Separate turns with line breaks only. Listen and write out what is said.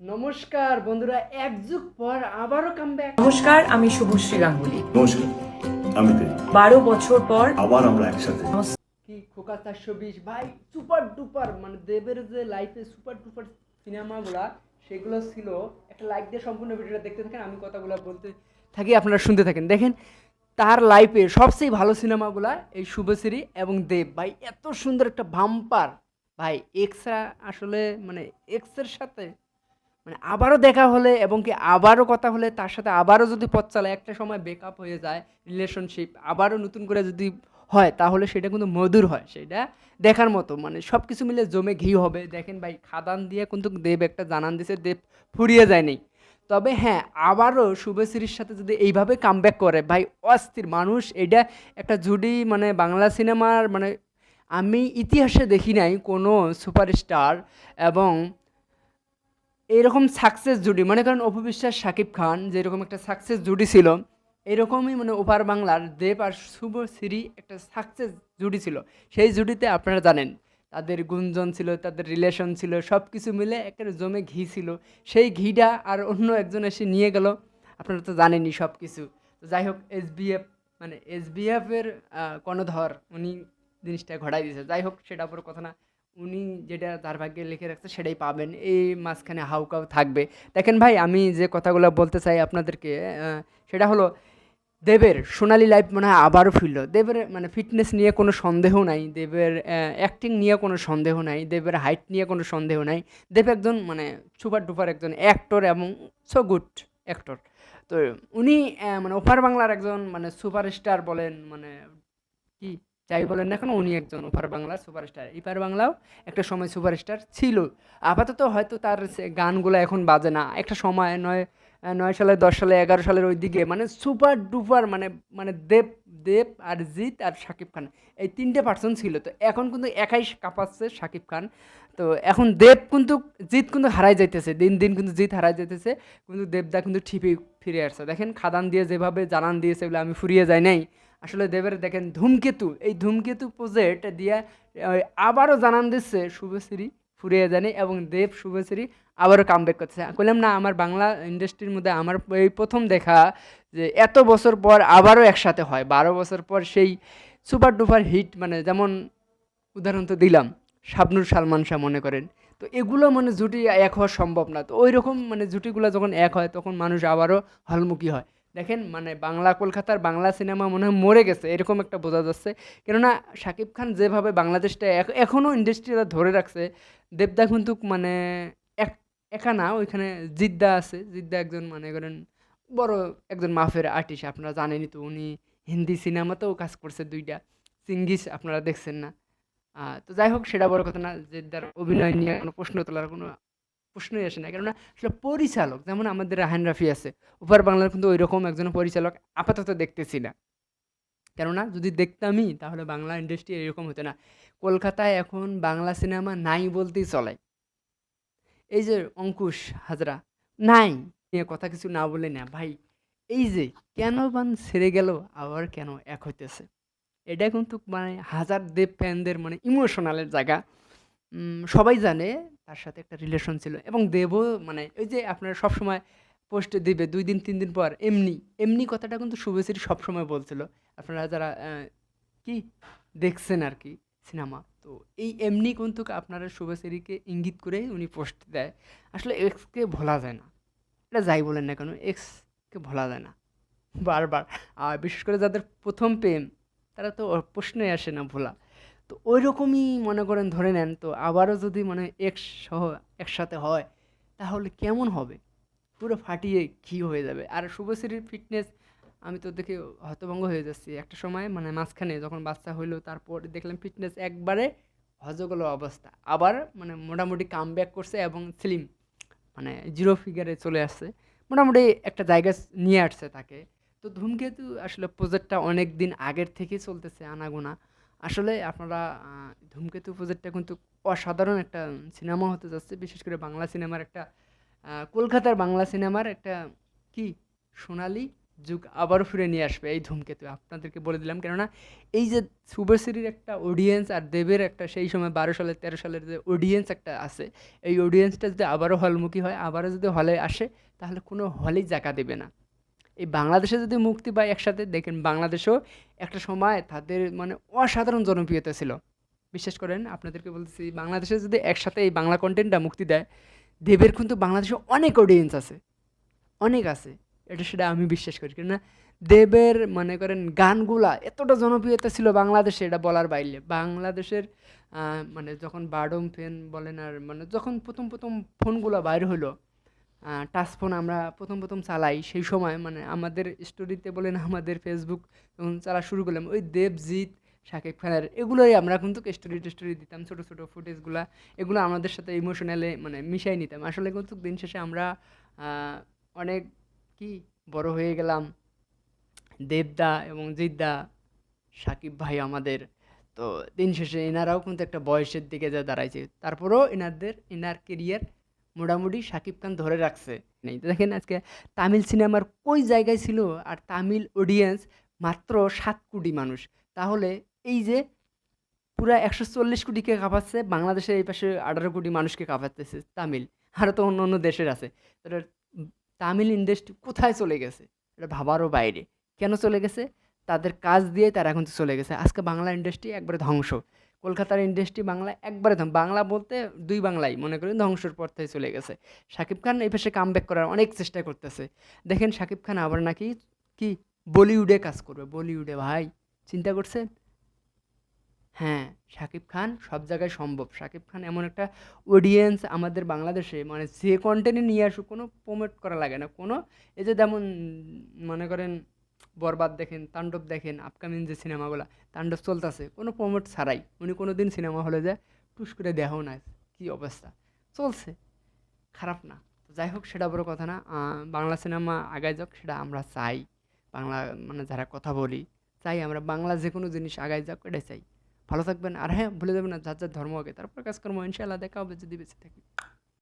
নমস্কার বন্ধুরা এক যুগ পর আবারও কামব্যাক
নমস্কার আমি শুভশ্রী গাঙ্গুলি
নমস্কার আমি
বারো বছর পর
আবার আমরা একসাথে।
কি খোকা চারশো বিশ ভাই সুপার ডুপার মানে দেবের যে লাইফে সুপার ডুপার সিনেমাগুলা সেগুলো ছিল। একটা লাইক দিয়ে সম্পূর্ণ ভিডিওটা দেখতে থাকেন আমি কথাগুলো বলতে থাকি আপনারা শুনতে থাকেন। দেখেন তার লাইফে সবচেয়ে ভালো সিনেমাগুলা এই শুভশ্রী এবং দেব। ভাই এত সুন্দর একটা ভাম্পার ভাই এক্সরা আসলে মানে এক্সের সাথে মানে আবারও দেখা হলে এবং কি আবারও কথা হলে তার সাথে আবারও যদি পথ চালায়, একটা সময় ব্রেকআপ হয়ে যায় রিলেশনশিপ আবারও নতুন করে যদি হয়, তাহলে সেটা কিন্তু মধুর হয়, সেটা দেখার মতো। মানে সব কিছু মিলে জমে ঘি হবে। দেখেন ভাই, খাদান দিয়ে কিন্তু দেব একটা জানান দিছে, দেব ফুরিয়ে যায়নি। তবে হ্যাঁ আবারও শুভশ্রীর সাথে যদি এইভাবে কামব্যাক করে, ভাই, অস্থির মানুষ, এটা একটা জুডি মানে বাংলা সিনেমার মানে আমি ইতিহাসে দেখি নাই কোনো সুপারস্টার এবং এইরকম সাকসেস জুটি, মনে করেন অপু বিশ্বাস শাকিব খান, যেরকম একটা সাকসেস জুটি ছিল, এরকমই মানে ওপার বাংলার দেব আর শুভ শুভশ্রী একটা সাকসেস জুটি ছিল। সেই জুটিতে আপনারা জানেন, তাদের গুঞ্জন ছিল, তাদের রিলেশন ছিল সব কিছু মিলে একটা জমে ঘি ছিল। সেই ঘিটা আর অন্য একজন এসে নিয়ে গেল, আপনারা তো জানেনই সব কিছু তো যাই হোক এস মানে এস বিএফের কর্ণধর, উনি জিনিসটা ঘটাই দিয়েছে। যাই হোক, সেটা পরে কথা না। উনি যেটা তার ভাগ্যে লিখে রাখছে সেটাই পাবেন। এই মাঝখানে হাউকাউ থাকবে। দেখেন ভাই, আমি যে কথাগুলো বলতে চাই আপনাদেরকে সেটা হলো, দেবের সোনালি লাইফ মনে হয় আবারও ফিরল। দেবের মানে ফিটনেস নিয়ে কোনো সন্দেহ নাই, দেবের অ্যাক্টিং নিয়ে কোনো সন্দেহ নাই, দেবের হাইট নিয়ে কোনো সন্দেহ নাই। দেব একজন মানে সুপার ডুপার একজন অ্যাক্টর এবং সো গুড অ্যাক্টর তো উনি মানে ওপার বাংলার একজন মানে সুপারস্টার বলেন মানে কি যাই বলেন না কেন, উনি একজন ওপার বাংলার সুপারস্টার। এপার বাংলাও একটা সময় সুপারস্টার ছিল। আপাতত হয়তো তার গানগুলো এখন বাজে না। একটা সময় নয় নয় সালে, দশ সালে, এগারো সালের ওই দিকে মানে সুপার ডুপার মানে মানে দেব দেব আর জিৎ আর শাকিব খান, এই তিনটে পার্সন ছিল। তো এখন কিন্তু একাই কাঁপাচ্ছে শাকিব খান। তো এখন দেব কিন্তু, জিৎ কিন্তু হারাই যাইতেছে। দিন দিন কিন্তু জিৎ হারাই যাইতেছে। কিন্তু দেবদা কিন্তু ঠিকই ফিরে আসছে। দেখেন খাদান দিয়ে যেভাবে জানান দিয়েছে বলে আমি ফুরিয়ে যাই নাই। আসলে দেবের দেখেন ধূমকেতু, এই ধূমকেতু প্রজেক্ট দিয়ে আবারও জানান দিচ্ছে, শুভশ্রী ফুরিয়ে জানি এবং দেব শুভশ্রী আবারও কামব্যাক করছে বললাম, না, আমার বাংলা ইন্ডাস্ট্রির মধ্যে আমার এই প্রথম দেখা যে এত বছর পর আবারও একসাথে হয়। বারো বছর পর সেই সুপার ডুপার হিট মানে যেমন উদাহরণ তো দিলাম, শাবনুর সালমান শাহ মনে করেন। তো এগুলো মানে জুটি এক হওয়া সম্ভব না। তো ওই রকম মানে জুটিগুলো যখন এক হয়, তখন মানুষ আবারও হলমুখী হয়। দেখেন মানে বাংলা কলকাতার বাংলা সিনেমা মনে হয় মরে গেছে, এরকম একটা বোঝা যাচ্ছে। কেননা শাকিব খান যেভাবে বাংলাদেশটা এখনও ইন্ডাস্ট্রিটা ধরে রাখছে, দেবদা কিন্তু মানে এক, একা না, ওইখানে জিদ্দা আছে। জিদ্দা একজন মানে করেন বড় একজন মাফের আর্টিস্ট আপনারা জানেনই তো, উনি হিন্দি সিনেমাতেও কাজ করছে দুইটা। সিঙ্গিস আপনারা দেখছেন না। তো যাই হোক, সেটা বড় কথা না, জিদ্দার অভিনয় নিয়ে কোনো প্রশ্ন তোলার কোনো প্রশ্নই আসে না। কেননা আসলে পরিচালক, যেমন আমাদের রাহান রাফি আছে উপর বাংলার কিন্তু ওই রকম একজন পরিচালক আপাতত দেখতেছি না। কেননা যদি দেখতামই, তাহলে বাংলা ইন্ডাস্ট্রি এরকম হতো না। কলকাতায় এখন বাংলা সিনেমা নাই বলতেই চলে। এই যে অঙ্কুশ হাজরা, নাই নিয়ে কথা কিছু না বলে না, ভাই, এই যে কেন বান ছেড়ে গেল, আবার কেন এক হইতেছে? এটা কিন্তু মানে হাজার দেব ফ্যানদের মানে ইমোশনালের জায়গা। সবাই জানে তার সাথে একটা রিলেশন ছিল। এবং দেবও মানে ওই যে আপনারা সবসময় পোস্ট দিবে, দুই দিন, তিন দিন পর, এমনি এমনি কথাটা কিন্তু শুভশ্রী সবসময় বলছিল। আপনারা যারা কি দেখছেন আর কি সিনেমা তো এই এমনি কিন্তু আপনারা শুভশ্রীকে ইঙ্গিত করে উনি পোস্ট দেয়। আসলে এক্সকে ভোলা যায় না। এটা যাই বলেন না কেন এক্সকে ভোলা যায় না। বারবার। আর বিশেষ করে যাদের প্রথম প্রেম, তারা তো ওর প্রশ্নই আসে না ভোলা। তো ওই রকমই মনে করেন ধরে নেন, তো আবারও যদি মানে এক সহ একসাথে হয়, তাহলে কেমন হবে? পুরো ফাটিয়ে ঘি হয়ে যাবে? আর শুভশ্রীর ফিটনেস আমি তো দেখে হতভঙ্গ হয়ে যাচ্ছি। একটা সময় মানে মাঝখানে যখন বাচ্চা হইল, তারপর দেখলাম ফিটনেস একবারে হজগল অবস্থা। আবার মানে মোটামুটি কাম ব্যাক করছে এবং স্লিম মানে জিরো ফিগারে চলে আসছে। মোটামুটি একটা জায়গা নিয়ে আসছে তাকে। তো ধূমকেতু আসলে প্রজেক্টটা অনেক দিন আগের থেকেই চলতেছে আনাগোনা। আসলে আপনারা ধূমকেতু প্রজেক্টটা কিন্তু অসাধারণ একটা সিনেমা হতে যাচ্ছে, বিশেষ করে বাংলা সিনেমার একটা কলকাতার বাংলা সিনেমার একটা কি সোনালি যুগ আবারও ফিরে নিয়ে আসবে এই ধূমকেতু। আপনাদেরকে বলে দিলাম, কেননা এই যে শুভশ্রীর একটা অডিয়েন্স আর দেবের একটা সেই সময় বারো সালের তেরো সালের যে অডিয়েন্স একটা আছে, এই অডিয়েন্সটা যদি আবারও হলমুখী হয়, আবারও যদি হলে আসে, তাহলে কোনো হলেই জায়গা দেবে না। এই বাংলাদেশে যদি মুক্তি পায় একসাথে, দেখেন বাংলাদেশেও একটা সময় তাদের মানে অসাধারণ জনপ্রিয়তা ছিল। বিশ্বাস করেন, আপনাদেরকে বলতেছি, বাংলাদেশে যদি একসাথে এই বাংলা কন্টেন্টটা মুক্তি দেয়, দেবের কিন্তু বাংলাদেশে অনেক অডিয়েন্স আছে। অনেক আছে। এটা সেটা আমি বিশ্বাস করি। কেননা দেবের, মনে করেন, গানগুলা এতটা জনপ্রিয়তা ছিল বাংলাদেশে, এটা বলার বাইরে। বাংলাদেশের মানে যখন বাডম ফেন বলেন আর মানে যখন প্রথম প্রথম ফোনগুলো বাইর হলো টাচ ফোন আমরা প্রথম প্রথম চালাই। সেই সময় মানে আমাদের স্টোরিতে বলেন আমাদের ফেসবুক যখন চালা শুরু করলাম, ওই দেবজিৎ, শাকিব খানের এগুলোই আমরা কিন্তু স্টোরি টেস্টোরি দিতাম, ছোটো ছোটো ফুটেজগুলো এগুলো আমাদের সাথে ইমোশনালে মানে মিশাই নিতাম। আসলে কিন্তু দিন শেষে আমরা অনেক কি বড় হয়ে গেলাম। দেবদা এবং জিদ্দা সাকিব ভাই আমাদের। তো দিন শেষে এনারাও কিন্তু একটা বয়সের দিকে যা দাঁড়াইছে। তারপরেও এনাদের, এনার কেরিয়ার মোটামুটি সাকিব খান ধরে রাখছে। নেই তো দেখেন আজকে তামিল সিনেমার কই জায়গায় ছিল? আর তামিল অডিয়েন্স মাত্র সাত কোটি মানুষ। তাহলে এই যে পুরা একশো চল্লিশ কোটিকে কাঁপাচ্ছে, বাংলাদেশের এই পাশে আঠারো কোটি মানুষকে কাঁপাতেছে তামিল। আরও তো অন্য অন্য দেশের আছে। তো এটা তামিল ইন্ডাস্ট্রি কোথায় চলে গেছে? এটা ভাবারও বাইরে। কেন চলে গেছে? তাদের কাজ দিয়ে তারা এখন চলে গেছে। আজকে বাংলা ইন্ডাস্ট্রি একবারে ধ্বংস। কলকাতার ইন্ডাস্ট্রি বাংলা একবারে বাংলা বলতে দুই বাংলাই, মনে করেন ধ্বংসের পর থেকে চলে গেছে। শাকিব খান এই পাশে কাম করার অনেক চেষ্টা করতেছে। দেখেন শাকিব খান আবার নাকি কি বলিউডে কাজ করবে। বলিউডে ভাই, চিন্তা করছেন? হ্যাঁ শাকিব খান সব জায়গায় সম্ভব। শাকিব খান এমন একটা অডিয়েন্স আমাদের বাংলাদেশে মানে যে কন্টেন্টে নিয়ে আসুক, কোনো প্রমোট করা লাগে না। কোনো, এই যে যেমন, মনে করেন বরবাদ দেখেন, তাণ্ডব দেখেন আপকামিং যে সিনেমাগুলো তাণ্ডব চলতেছে, কোনো প্রমোট ছাড়াই। উনি কোনো দিন সিনেমা হলে যায়, টুস করে দেখাও না কী অবস্থা? চলছে, খারাপ না। যাই হোক, সেটা বড় কথা না বাংলা সিনেমা আগায় যাক, সেটা আমরা চাই। বাংলা মানে যারা কথা বলি, চাই আমরা বাংলা যে কোনো জিনিস আগায় যাক, এটাই চাই। ভালো থাকবেন, আর হ্যাঁ ভুলে যাবেন না, যার যার ধর্ম আগে তারপর কাজ কর্ম, ইনশাআল্লাহ দেখা হবে, যদি বেঁচে থাকি।